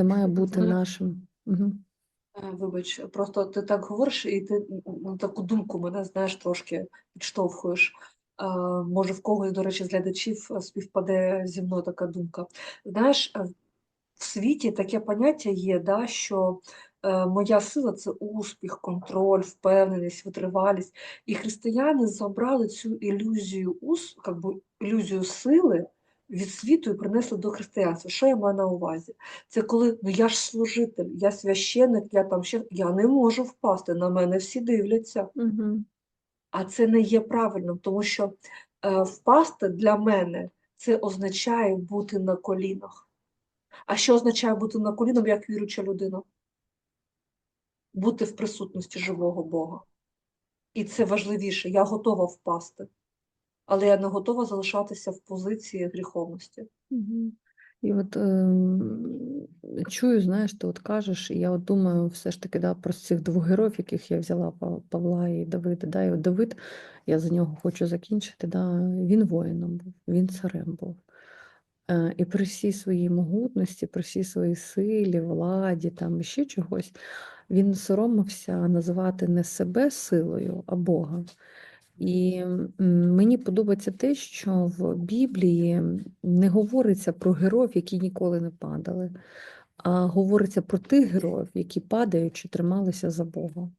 Це має бути нашим. Угу. Вибач, просто ти так говориш, і ти на таку думку мене, знаєш, трошки підштовхуєш. Може, в когось, до речі, з глядачів е, співпаде зі мною така думка. Знаєш, е, в світі таке поняття є, да, що е, моя сила це успіх, контроль, впевненість, витривалість. І християни забрали цю ілюзію, ус, би, ілюзію сили від світу і принесли до християнства. Що я маю на увазі? Це коли ну я ж служитель, я священник, я там ще я не можу впасти, на мене всі дивляться. Угу. А це не є правильним, тому що е, впасти для мене це означає бути на колінах. А що означає бути на колінах, як віруюча людина? Бути в присутності живого Бога. І це важливіше. Я готова впасти, але я не готова залишатися в позиції гріховності. І от ем, чую, знаєш, ти от кажеш, і я от думаю, все ж таки да, про цих двох героїв, яких я взяла Павла і Давида. Да, і от Давид, я за нього хочу закінчити. Да, він воїном був, він царем був. Е, І при всій своїй могутності, при всій своїй силі, владі, там ще чогось, він соромився називати не себе силою, а Бога. І мені подобається те, що в Біблії не говориться про героїв, які ніколи не падали, а говориться про тих героїв, які падаючи, трималися за Бога.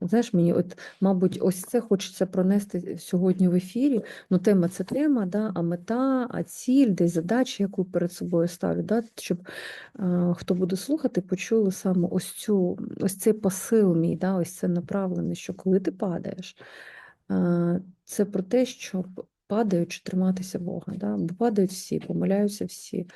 Знаєш, мені, от, мабуть, ось це хочеться пронести сьогодні в ефірі. Ну, тема це тема, да, а мета, а ціль, десь задача, яку перед собою ставлю, да, щоб е, хто буде слухати, почули саме ось цю, ось цей посил мій, да, ось це направлене, що коли ти падаєш, це про те, щоб падаючи триматися Бога. Да? Бо падають всі, помиляються всі.